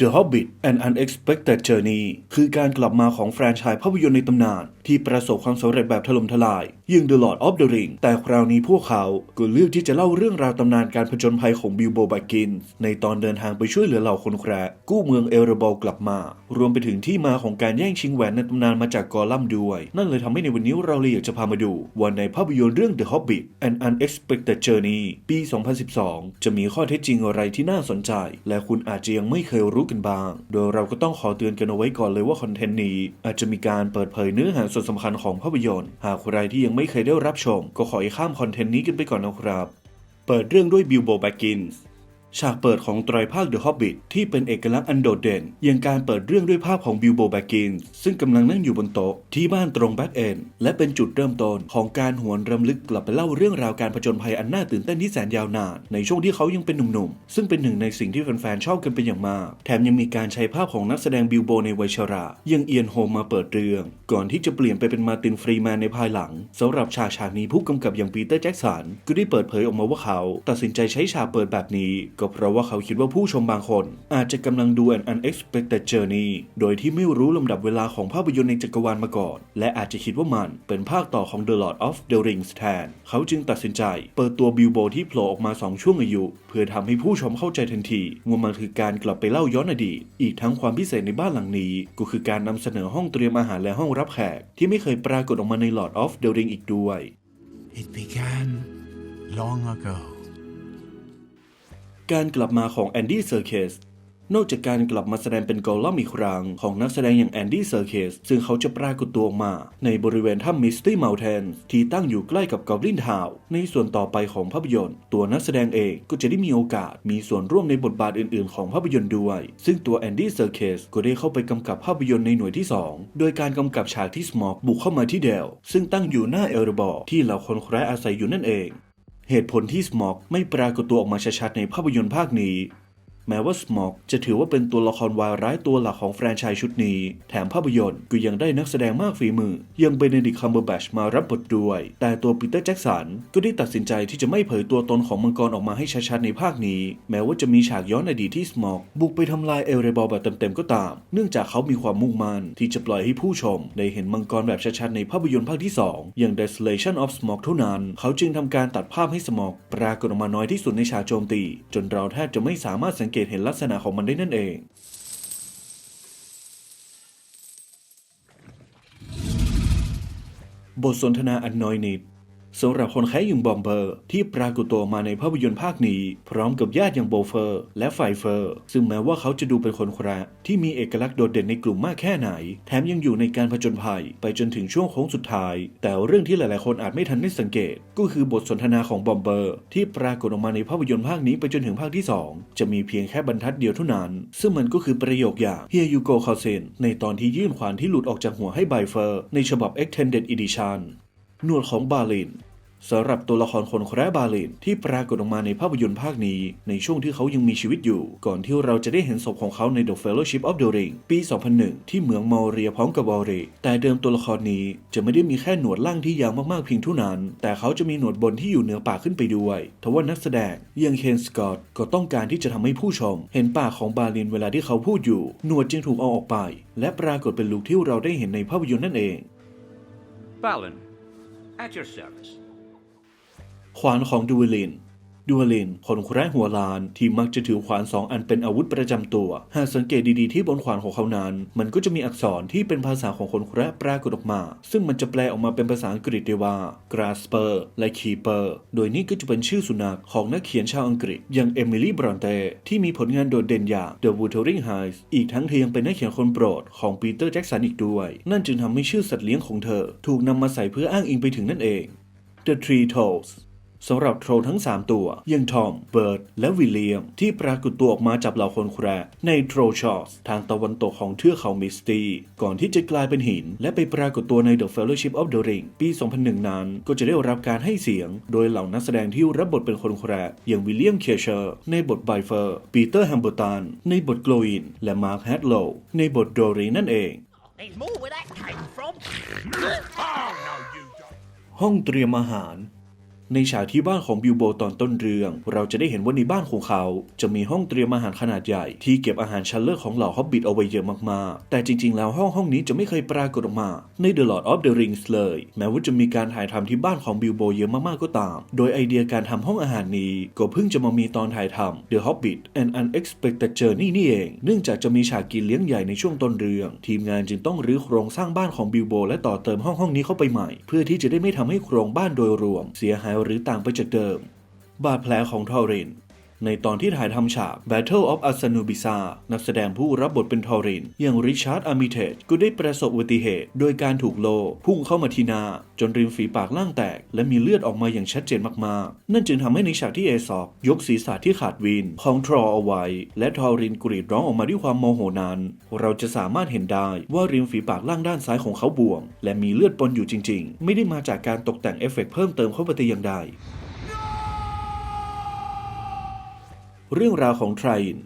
The Hobbit An Unexpected Journey คือการกลับมาของแฟรนไชส์ภาพยนตร์ในตำนาน ที่ประสบความสำเร็จแบบถล่มทลายยิ่ง The Lord of the Ring แต่คราวนี้พวกเขาก็เลือกที่จะเล่าเรื่องราวตำนานการผจญภัยของบิลโบบกกิน ในตอนเดินทางไปช่วยเหลือเหล่าคนแคระกู้เมืองเอลเบลกลับมา รวมไปถึงที่มาของการแย่งชิงแหวนในตำนานมาจากกอลัมด้วย นั่นเลยทำให้ในวันนี้เราเลยอยากจะพามาดูว่าในภาพยนตร์เรื่อง The Hobbit An Unexpected Journey ปี 2012 จะมีข้อเท็จจริงอะไรที่น่าสนใจ และคุณอาจจะยังไม่เคยรู้กันบ้าง โดยเราก็ต้องขอเตือนกันเอาไว้ก่อนเลยว่าคอนเทนต์นี้ อาจจะมีการเปิดเผยเนื้อหาส่วนสำคัญของภาพยนตร์ หากใครที่ยังไม่เคยได้รับชม ก็ขอให้ข้ามคอนเทนต์นี้กันไปก่อนนะครับ เปิดเรื่องด้วยบิลโบแบกกินส์ ฉากเปิดของไตรภาค The Hobbit ที่เป็นเอกลักษณ์อันโดดเด่นอย่างการเปิดเรื่องด้วยภาพของบิลโบแบกินส์ซึ่งกำลังนั่งอยู่บนโต๊ะที่บ้านตรงแบ็กเอนและเป็นจุดเริ่มต้นของการหวนรำลึกกลับไปเล่าเรื่องราวการผจญภัยอันน่าตื่นเต้นที่แสนยาวนาน ในช่วงที่เขายังเป็นหนุ่มๆ ซึ่งเป็นหนึ่งในสิ่งที่แฟนๆชอบกันเป็นอย่างมาก แถมยังมีการใช้ภาพของนักแสดงบิลโบในวัยชราอย่างเอียนโฮมมาเปิดเรื่อง ก่อนที่จะเปลี่ยนไปเป็นมาตินฟรีแมนในภายหลังสำหรับฉากฉากนี้ผู้กำกับอย่างปีเตอร์แจ็กสันก็ได้เปิดเผยออกมาว่าเขา ตัดสินใจใช้ฉากเปิดแบบนี้ก็เพราะว่าเขาคิดว่าผู้ชมบางคน อาจจะกำลังดู An Unexpected Journey โดยที่ไม่รู้ลำดับเวลาของภาพยนตร์ในจักรวาลมาก่อน และอาจจะคิดว่ามันเป็นภาคต่อของ The Lord of the Rings แทน เขาจึงตัดสินใจ เปิดตัวบิลโบที่โผล่ออกมา 2 ช่วงอายุ เพื่อทำให้ผู้ชมเข้าใจทันทีว่ามันคือการกลับไปเล่าย้อนอดีต อีกทั้งความพิเศษในบ้านหลังนี้ ก็คือการนำเสนอห้องเตรียมอาหารและห้องรับแขกที่ไม่เคยปรากฏออกมาใน Lord of the Ring อีกด้วย It began long ago. การกลับมาของแอนดี้เซอร์เคสนอกจากการกลับมาแสดงเป็นกอลลัมอีกครั้งของนักแสดงอย่างแอนดี้เซอร์เคสซึ่งเขาจะปรากฏตัวออกมา ในบริเวณถ้ำมิสตี้เมลเทนที่ตั้งอยู่ใกล้กับกอบลินทาวในส่วนต่อไปของภาพยนตร์ ตัวนักแสดงเองก็จะได้มีโอกาสมีส่วนร่วมในบทบาทอื่นๆ ของภาพยนตร์ด้วย ซึ่งตัวแอนดี้เซอร์เคสก็ได้เข้าไปกำกับภาพยนตร์ในหน่วยที่ 2 โดยการกำกับฉากที่สมอกบุกเข้ามาที่เดลซึ่งตั้งอยู่หน้าเอลรบอร์ที่เหล่าคนแคระอาศัยอยู่นั่นเอง เหตุผลที่สมอกไม่ปรากฏตัวออกมาชัดๆในภาพยนตร์ภาคนี้ แม้ว่าสมอกจะถือว่าเป็นตัวละครวายร้ายตัวหลักของแฟรนไชส์ชุดนี้ แถมภาพยนตร์ก็ยังได้นักแสดงมากฝีมือ ยังเบเนดิคัมเบอร์แบชมารับบทด้วย แต่ตัวปีเตอร์แจ็กสันก็ได้ตัดสินใจที่จะไม่เผยตัวตนของมังกรออกมาให้ชัดๆในภาคนี้ แม้ว่าจะมีฉากย้อนอดีตที่สมอกบุกไปทำลายเอลเรบอลแบบเต็มๆก็ตาม เนื่องจากเขามีความมุ่งมั่นที่จะปล่อยให้ผู้ชม ได้เห็นมังกรแบบชัดๆในภาพยนตร์ภาคที่สองอย่าง Desolation of Smog เท่านั้น เขาจึงทำการตัดภาพให้สมอกปรากฏออกมาน้อยที่สุดในฉากโจมตี จนเราแทบจะไม่สามารถสังเกตเห็นลักษณะของมันได้นั่นเอง บทสนทนาอันน้อยนิด สำหรับคนแค้ยุงบอมเบอร์ ที่ปรากฏตัวมาในภาพยนตร์ภาคนี้ พร้อมกับญาติอย่างโบเฟอร์ และไฟเฟอร์ ซึ่งแม้ว่าเขาจะดูเป็นคนแคระที่มีเอกลักษณ์โดดเด่นในกลุ่มมากแค่ไหน แถมยังอยู่ในการผจญภัย ไปจนถึงช่วงโค้งสุดท้าย แต่เรื่องที่หลายๆ คนอาจไม่ทันได้สังเกต ก็คือบทสนทนาของบอมเบอร์ ที่ปรากฏออกมาในภาพยนตร์ภาคนี้ไปจนถึงภาคที่ 2 จะมีเพียงแค่บรรทัดเดียวเท่านั้น ซึ่งมันก็คือประโยคอย่าง Here you go cousin ในตอนที่ยื่นขวานที่หลุดออกจากหัวให้ไบเฟอร์ ในฉบับ extended edition หนวดของบาลิน สำหรับตัวละครคนแคระบาลินที่ปรากฏออกมาในภาพยนตร์ภาคนี้ ในช่วงที่เขายังมีชีวิตอยู่ ก่อนที่เราจะได้เห็นศพของเขาใน The Fellowship of the Ring ปี 2001 ที่เหมืองมอเรียพร้อมกับวอลเรแต่เดิมตัวละครนี้จะไม่ได้มีแค่หนวดล่างที่ยาวมากๆเพียงเท่านั้น แต่เขาจะมีหนวดบนที่อยู่เหนือปากขึ้นไปด้วยทว่านักแสดงย่างเคนสกอตก็ต้องการที่จะทำให้ผู้ชม เห็นปากของบาลินเวลาที่เขาพูดอยู่ หนวดจึงถูกเอาออกไป และปรากฏเป็นลุคที่เราได้เห็นในภาพยนตร์นั่นเอง Balin, at your service. ขวานของดูเวลินดูเวลินคนแคระหัวลานที่มักจะถือขวานสองอันเป็นอาวุธประจำตัว หากสังเกตดีๆที่บนขวานของเขานั้น มันก็จะมีอักษรที่เป็นภาษาของคนแคระปรากฏออกมา ซึ่งมันจะแปลออกมาเป็นภาษาอังกฤษได้ว่า grasper และ keeper โดยนี่ก็จะเป็นชื่อสุนัขของนักเขียนชาวอังกฤษ อย่างเอมิลี่บรอนเตที่มีผลงานโดดเด่นอย่าง The Wuthering Heights อีกทั้งเธอยังเป็นนักเขียนคนโปรดของปีเตอร์แจ็กสันอีกด้วย นั่นจึงทำให้ชื่อสัตว์เลี้ยงของเธอ ถูกนำมาใส่เพื่ออ้างอิงไปถึงนั่นเอง The Three Toes สำหรับโทรทั้ง 3 ตัวอย่างทอม เบิร์ด และวิลเลียม ที่ปรากฏตัวออกมาจับเหล่าคนแคร์ในโทรชอสทางตะวันตกของเทือกเขามิสตี้ ก่อนที่จะกลายเป็นหิน และไปปรากฏตัวใน The Fellowship of the Ring ปี 2001 นั้น ก็จะได้รับการให้เสียง โดยเหล่านักแสดงที่รับบทเป็นคนแคร์อย่างวิลเลียม เคเชอร์ ในบทไบเฟอร์ ปีเตอร์แฮมเบอร์ตัน ในบทโกลอิน และมาร์คแฮดโลว์ในบทโดรีนั่นเอง There's more where that came from. Oh, no, you don't. ห้องเตรียมอาหาร ในฉากที่บ้านของบิลโบตอนต้นเรื่อง เราจะได้เห็นว่าในบ้านของเขา จะมีห้องเตรียมอาหารขนาดใหญ่ที่เก็บอาหารชั้นเลิศของเหล่าฮอบบิทเอาไว้เยอะมากๆ แต่จริงๆ แล้วห้องห้องนี้จะไม่เคยปรากฏออกมา ใน The Lord of the Rings เลย แม้ว่าจะมีการถ่ายทำที่บ้านของบิลโบเยอะมากๆก็ตาม โดยไอเดียการทำห้องอาหารนี้ก็เพิ่งจะมามีตอนถ่ายทำ The Hobbit An Unexpected Journey นี่เอง เนื่องจากจะมีฉากกินเลี้ยงใหญ่ในช่วงต้นเรื่อง ทีมงานจึงต้องรื้อโครงสร้างบ้านของบิลโบและต่อเติมห้องห้องนี้เข้าไปใหม่ เพื่อที่จะได้ไม่ทำให้โครงบ้านโดยรวม เสียหายหรือต่างไปจากเดิม บาดแผลของทอริน ในตอนที่ถ่ายทำฉาก Battle of a s a n u b i s a นักแสดงผู้รับบทเป็นทอริน อย่างริชาร์ดอามิเทจก็ได้ประสบอุบัติเหตุ โดยการถูกโล พุ่งเข้ามาที่หน้า จนริมฝีปากล่างแตก และมีเลือดออกมาอย่างชัดเจนมากๆ นั่นจึงทำให้ในฉากที่เอซอกยกศีรษะที่ขาดวินของทรอเอาไว้ และทอรินกรีดร้องออกมาด้วยความโมโหนั้น เราจะสามารถเห็นได้ว่าริมฝีปากล่างด้านซ้ายของเขาบวม และมีเลือดปนอยู่จริง ๆ ไม่ได้มาจากการตกแต่งเอฟเฟกต์เพิ่มเติมเข้าไปแต่อย่างใด เรื่องราวของไทรายน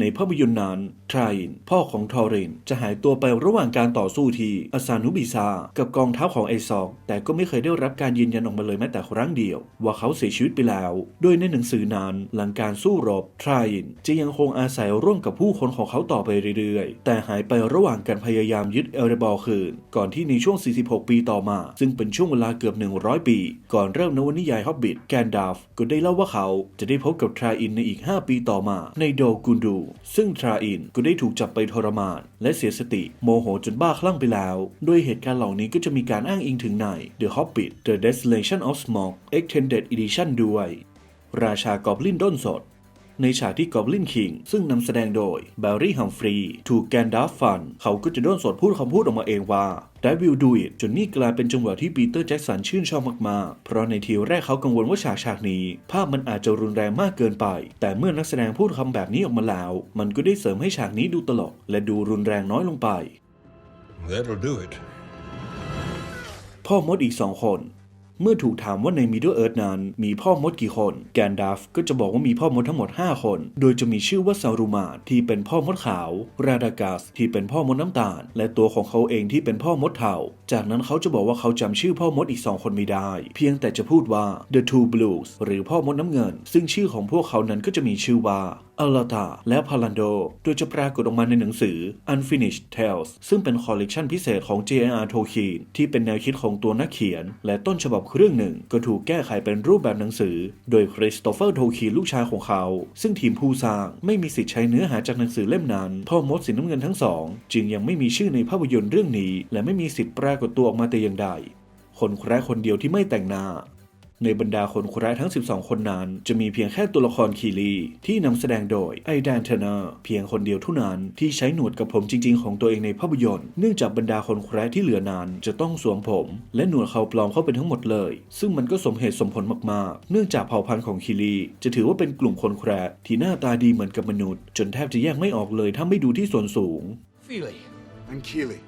ในภาพยนตร์นั้นทรายนพ่อของทอรินจะหายตัวไประหว่างการต่อสู้ที่อาซานุบิซา กับกองทัพของไอซอก แต่ก็ไม่เคยได้รับการยืนยันออกมาเลยแม้แต่ครั้งเดียว ว่าเขาเสียชีวิตไปแล้ว โดยในหนังสือนั้นหลังการสู้รบทรายนจะยังคงอาศัยร่วมกับผู้คนของเขาต่อไปเรื่อยๆ แต่หายไประหว่างการพยายามยึดเอลเรบอลคืน ก่อนที่ในช่วง 46 ปีต่อมา ซึ่งเป็นช่วงเวลาเกือบ 100 ปี ก่อนเริ่มนวนิยายฮอบบิทแกนดาฟก็ได้เล่าว่าเขาจะได้พบกับทราอินในอีก 5 ปีต่อมาในโดกุนดูซึ่งทราอินก็ได้ถูกจับไปทรมาน และเสียสติโมโหจนบ้าคลั่งไปแล้วโดยเหตุการณ์เหล่านี้ก็จะมีการอ้างอิงถึงใน The Hobbit The Desolation of Smaug Extended Edition ด้วย ราชากอบลินด้นสด ในฉากที่กอบลินคิง ซึ่งนำแสดงโดยแบร์รี่ฮัมฟรีย์ถูกแกนดาฟฟัน เขาก็จะด้นสดพูดคำพูดออกมาเองว่า That will do it จนนี่กลายเป็นจังหวะที่ปีเตอร์แจ็กสันชื่นชอบมากๆ เพราะในทีแรกเขากังวลว่าฉากฉากนี้ ภาพมันอาจจะรุนแรงมากเกินไป แต่เมื่อนักแสดงพูดคำแบบนี้ออกมาแล้ว มันก็ได้เสริมให้ฉากนี้ดูตลก และดูรุนแรงน้อยลงไป That'll do it. พ่อมดอีกสองคน เมื่อถูกถามว่าใน Middle Earth นั้นมีพ่อมดกี่คน แกนดัฟก็จะบอกว่ามีพ่อมดทั้งหมด 5 คน โดยจะมีชื่อว่าซารูมาที่เป็นพ่อมดขาว ราดากัสที่เป็นพ่อมดน้ำตาล และตัวของเขาเองที่เป็นพ่อมดเทา จากนั้นเขาจะบอกว่าเขาจำชื่อพ่อมดอีก2คนไม่ได้ เพียงแต่จะพูดว่า The Two Blues หรือพ่อมดน้ำเงิน ซึ่งชื่อของพวกเขานั้นก็จะมีชื่อว่า อัลลาตาและพาลันโด โดยจะปรากฏออกมาในหนังสือ Unfinished Tales ซึ่งเป็นคอลเลกชันพิเศษของ J.R. Tolkien ที่เป็นแนวคิดของตัวนักเขียน และต้นฉบับเรื่องหนึ่ง ก็ถูกแก้ไขเป็นรูปแบบหนังสือ โดยคริสโตเฟอร์โทคีนลูกชายของเขา ซึ่งทีมผู้สร้างไม่มีสิทธิ์ใช้เนื้อหาจากหนังสือเล่มนั้น พ่อมดสีน้ำเงินทั้งสอง จึงยังไม่มีชื่อในภาพยนตร์เรื่องนี้ และไม่มีสิทธิ์ปรากฏตัวออกมาแต่อย่างใดคนแคร์คนเดียวที่ไม่แต่งหน้า ในบรรดาคนแคร์ทั้ง 12 คนนั้น จะมีเพียงแค่ตัวละครคีรีที่นำแสดงโดยไอแดนเทอร์เนอร์เพียงคนเดียวเท่านั้นที่ใช้หนวดกับผมจริง ๆ ของตัวเองในภาพยนตร์เนื่องจากบรรดาคนแคร์ที่เหลือนั้นจะต้องสวมผม และหนวดเขาปลอมเข้าไปทั้งหมดเลย ซึ่งมันก็สมเหตุสมผลมากๆ เนื่องจากเผ่าพันธุ์ของคีรีจะถือว่าเป็นกลุ่มคนแคร์ที่หน้าตาดีเหมือนกับมนุษย์ จนแทบจะแยกไม่ออกเลยถ้าไม่ดูที่ส่วนสูง Feely. And Keely.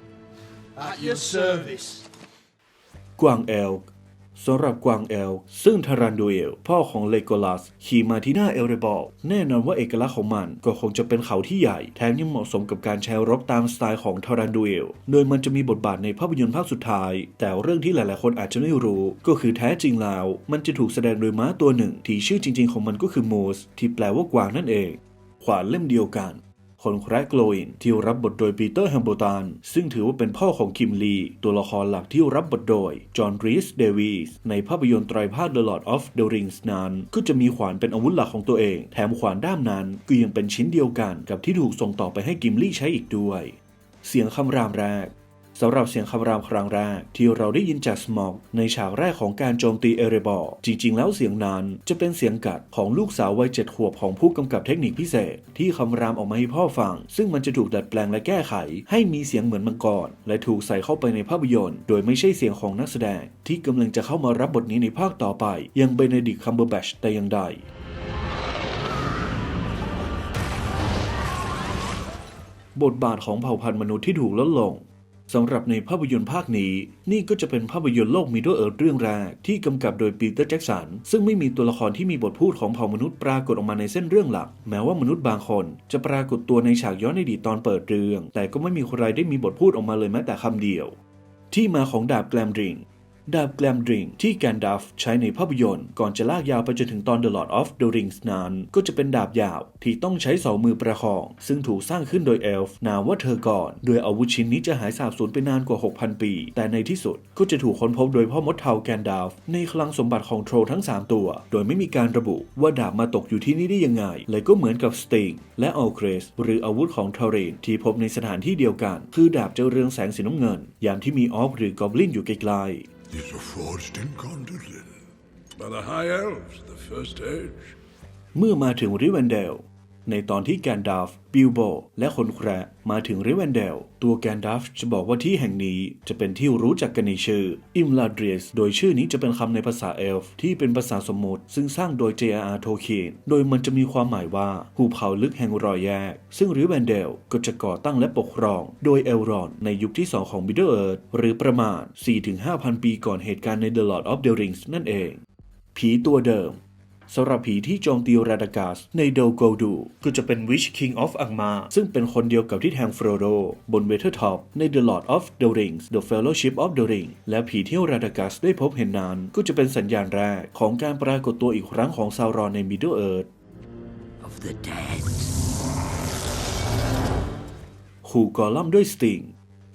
At your service. กวางเอลค์ สำหรับกวางเอล ซึ่งทารันดูเอล พ่อของเลโกลัส ขี่มาที่หน้าเอลเรบอลแน่นอนว่าเอกลักษณ์ของมันก็คงจะเป็นเขาที่ใหญ่ แถมยังเหมาะสมกับการใช้รบตามสไตล์ของทารันดูเอล โดยมันจะมีบทบาทในภาพยนตร์ภาคสุดท้าย แต่เรื่องที่หลายๆ คนอาจจะไม่รู้ ก็คือแท้จริงแล้ว มันจะถูกแสดงโดยม้าตัวหนึ่ง ที่ชื่อจริง ๆ ของมันก็คือมูสที่แปลว่ากวางนั่นเอง ขวานเล่มเดียวกัน คนแคร์โกลอินที่รับบทโดยปีเตอร์แฮมโบตันซึ่งถือว่าเป็นพ่อของคิมลี ตัวละครหลักที่รับบทโดยจอห์นรีสเดวีสในภาพยนตร์ไตรภาค The Lord of the Rings นั้น ก็จะมีขวานเป็นอาวุธหลักของตัวเอง แถมขวานด้ามนั้นก็ยังเป็นชิ้นเดียวกันกับที่ถูกส่งต่อไปให้กิมลี่ใช้อีกด้วย เสียงคำรามแรก สำหรับเสียงคำรามครั้งแรกที่เราได้ยินจากสมอกในฉากแรกของการโจมตีเอเรบอร์จริง ๆ แล้วเสียงนั้นจะเป็นเสียงกัดของลูกสาววัยเจ็ดขวบของผู้กำกับเทคนิคพิเศษ ที่คำรามออกมาให้พ่อฟัง ซึ่งมันจะถูกดัดแปลงและแก้ไข ให้มีเสียงเหมือนมังกรและถูกใส่เข้าไปในภาพยนตร์ โดยไม่ใช่เสียงของนักแสดง ที่กำลังจะเข้ามารับบทนี้ในภาคต่อไป ยังเบเนดิกคัมเบอร์แบชแต่อย่างใดบทบาทของเผ่าพันธุ์มนุษย์ที่ถูกลดลง สำหรับในภาพยนตร์ภาคนี้ นี่ก็จะเป็นภาพยนตร์โลกมิดเดิลเอิร์เรื่องแรกที่กำกับโดยปีเตอร์แจ็กสันซึ่งไม่มีตัวละครที่มีบทพูดของเผ่ามนุษย์ปรากฏออกมาในเส้นเรื่องหลัก แม้ว่ามนุษย์บางคน จะปรากฏตัวในฉากย้อนอดีตตอนเปิดเรื่อง แต่ก็ไม่มีใครได้มีบทพูดออกมาเลยแม้แต่คำเดียว ที่มาของดาบแกลมดริง ดาบแกลมดริงที่แกนดัฟใช้ในภาพยนตร์ ก่อนจะลากยาวไปจนถึงตอน The Lord of the Rings นั้น ก็จะเป็นดาบยาวที่ต้องใช้สองมือประคอง ซึ่งถูกสร้างขึ้นโดยเอลฟ์นามว่าเธอก่อน โดยอาวุธชิ้นนี้จะหายสาบสูญไปนานกว่า 6,000 ปี แต่ในที่สุดก็จะถูกค้นพบโดยพ่อมดเทาแกนดัฟในคลังสมบัติของโทรทั้ง 3 ตัว โดยไม่มีการระบุว่าดาบมาตกอยู่ที่นี่ได้ยังไงและก็เหมือนกับสติงและอัลเครสหรืออาวุธของทเรนที่พบในสถานที่เดียวกัน คือดาบเจ้าเรืองแสงสีน้ำเงิน ยามที่มีออฟหรือกอบลินอยู่ไกลๆ These were forged in Gondolin by the High Elves of the First Age. เมื่อมาถึงริเวนเดล ในตอนที่แกนดัฟบิลโบและคนแคระมาถึงริเวนเดล ตัวแกนดัฟจะบอกว่าที่แห่งนี้จะเป็นที่รู้จักกันในชื่ออิมลาเดรสโดยชื่อนี้จะเป็นคำในภาษาเอลฟ์ที่เป็นภาษาสมมติ ซึ่งสร้างโดย J.R.R. Tolkien โดยมันจะมีความหมายว่าหุบเขาลึกแห่งรอยแยก ซึ่งริเวนเดลก็จะก่อตั้งและปกครอง โดยเอลรอนในยุคที่ 2 ของ Middle Earth หรือประมาณ 4-5,000 ปีก่อนเหตุการณ์ใน The Lord of the Rings นั่นเอง ผีตัวเดิม สำหรับผีที่โจมตีราดากาสในโดโกดูก็จะเป็น Witch King of Angmar ซึ่งเป็นคนเดียวกับที่แทงฟโรโดบนเวเทอร์ท็อปใน The Lord of the Rings The Fellowship of the Ring และผีที่ราดากาสได้พบเห็นนั้น ก็จะเป็นสัญญาณแรกของการปรากฏตัวอีกครั้งของซาวรอนใน Middle Earth Of the dead. ขู่กอลัมน์ด้วยสติง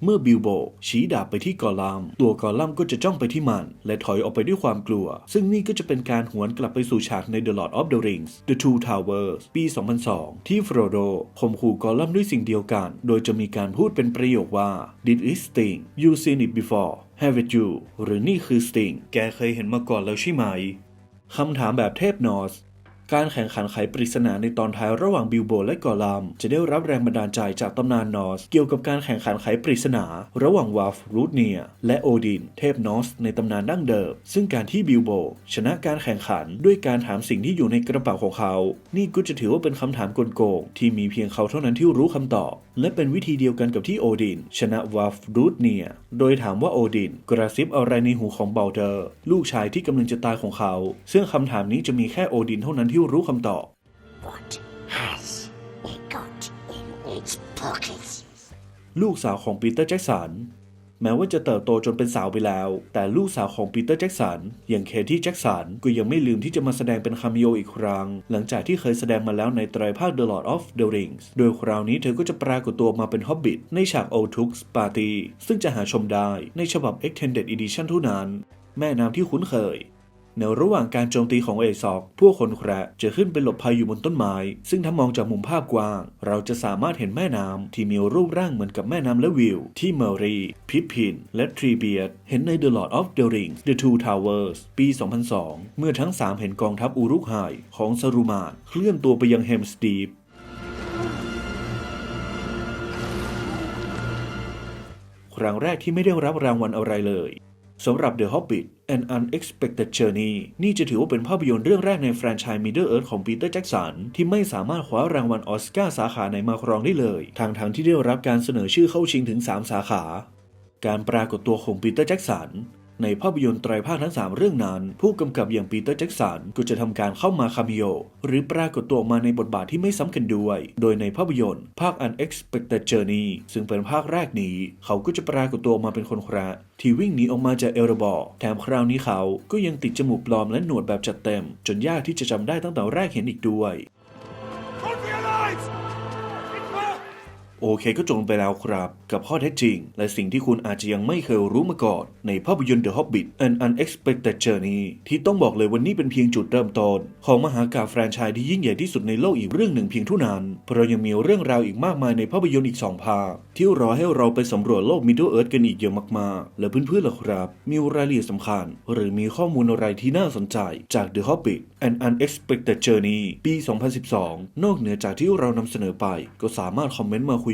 เมื่อบิลโบชี้ดาบไปที่กอลัมตัวกอลัมก็จะจ้องไปที่มัน และถอยออกไปด้วยความกลัว ซึ่งนี่ก็จะเป็นการหวนกลับไปสู่ฉากใน The Lord of the Rings The Two Towers ปี 2002 ที่ฟรโดข่มขู่กอลัมด้วยสิ่งเดียวกัน โดยจะมีการพูดเป็นประโยคว่า Did it sting You seen it before Have it you หรือนี่คือ sting แกเคยเห็นมาก่อนแล้วใช่ไหมคำถามแบบเทพนอร์ส การแข่งขันไขปริศนาในตอนท้ายระหว่างบิลโบและกอลัมจะได้รับแรงบันดาลใจจากตำนานนอร์สเกี่ยวกับการแข่งขันไขปริศนา ระหว่างวาฟรูทเนียและโอดิน เทพนอร์สในตำนานดั้งเดิม ซึ่งการที่บิลโบชนะการแข่งขันด้วยการถามสิ่งที่อยู่ในกระเป๋าของเขา นี่ก็จะถือว่าเป็นคำถามกลโกงที่มีเพียงเขาเท่านั้นที่รู้คำตอบ และเป็นวิธีเดียวกันกับที่โอดิน ชนะวาฟรูทเนียโดยถามว่าโอดิน กระซิบอะไรในหูของเบลเดอร์ ลูกชายที่กำลังจะตายของเขา ซึ่งคำถามนี้จะมีแค่โอดินเท่านั้นที่รู้คำตอบ What has it got in its pockets? ลูกสาวของปีเตอร์แจ็กสันแม้ว่าจะเติบโตจนเป็นสาวไปแล้ว แต่ลูกสาวของปีเตอร์แจ็กสันอย่างเคที่แจ็กสันก็ยังไม่ลืมที่จะมาแสดงเป็นคาเมิโออีกครั้ง หลังจากที่เคยแสดงมาแล้วในไตรภาค The Lord of the Rings โดยคราวนี้เธอก็จะปรากฏตัวมาเป็นฮอบบิทในฉาก o t u x Party ซึ่งจะหาชมได้ในฉบับ Extended Edition เท่านั้น แม่น้ำที่คุ้นเคย ในระหว่างการโจมตีของเอซอก พวกคนแคระจะขึ้นไปหลบภัยอยู่บนต้นไม้ ซึ่งถ้ามองจากมุมภาพกว้าง เราจะสามารถเห็นแม่น้ำที่มีรูปร่างเหมือนกับแม่น้ำและวิว ที่เมอรีพิพิน และทรีเบียดเห็นใน The Lord of the Rings The Two Towers ปี 2002 เมื่อทั้ง 3 เห็นกองทัพอูรุกไฮของซารูมานเคลื่อนตัวไปยังเฮมสตีฟครั้งแรกที่ไม่ได้รับรางวัลอะไรเลย สำหรับ The Hobbit An Unexpected Journey นี่จะถือว่าเป็นภาพยนตร์เรื่องแรกในแฟรนไชส์ Middle Earth ของปีเตอร์แจ็กสันที่ไม่สามารถคว้ารางวัลออสการ์สาขาไหนมาครองได้เลย ทางทางที่ได้รับการเสนอชื่อเข้าชิงถึง 3 สาขา การปรากฏตัวของปีเตอร์แจ็กสัน ในภาพยนตร์ไตรภาคทั้ง 3 เรื่องนั้น ผู้กำกับอย่างปีเตอร์แจ็กสันก็จะทำการเข้ามาคาเมิโอหรือปรากฏตัวออกมาในบทบาทที่ไม่ซ้ำกันด้วย โดยในภาพยนตร์ ภาค Unexpected Journey ซึ่งเป็นภาคแรกนี้ เขาก็จะปรากฏตัวออกมาเป็นคนแคระที่วิ่งหนีออกมาจากเอลรบอร์แถมคราวนี้เขาก็ยังติดจมูกปลอมและหนวดแบบจัดเต็ม จนยากที่จะจำได้ตั้งแต่แรกเห็นอีกด้วย โอเคก็จบลงไปแล้วครับ กับข้อเท็จจริง และสิ่งที่คุณอาจจะยังไม่เคยรู้มาก่อน ในภาพยนตร์ The Hobbit An Unexpected Journey ที่ต้องบอกเลยวันนี้เป็นเพียงจุดเริ่มต้นของมหากาแฟรนไชส์ที่ยิ่งใหญ่ที่สุดในโลกอีกเรื่องหนึ่งเพียงเท่านั้น เพราะยังมีเรื่องราวอีกมากมายในภาพยนตร์อีก 2 ภาค ที่รอให้เราไปสำรวจโลก Middle Earth กันอีกเยอะมากๆ และเพื่อนๆล่ะครับ มีรายละเอียดสำคัญ หรือมีข้อมูลอะไรที่น่าสนใจจาก The Hobbit An Unexpected Journey ปี 2012 นอกเหนือจากที่เรานำเสนอไป ก็สามารถคอมเมนต์มาคุย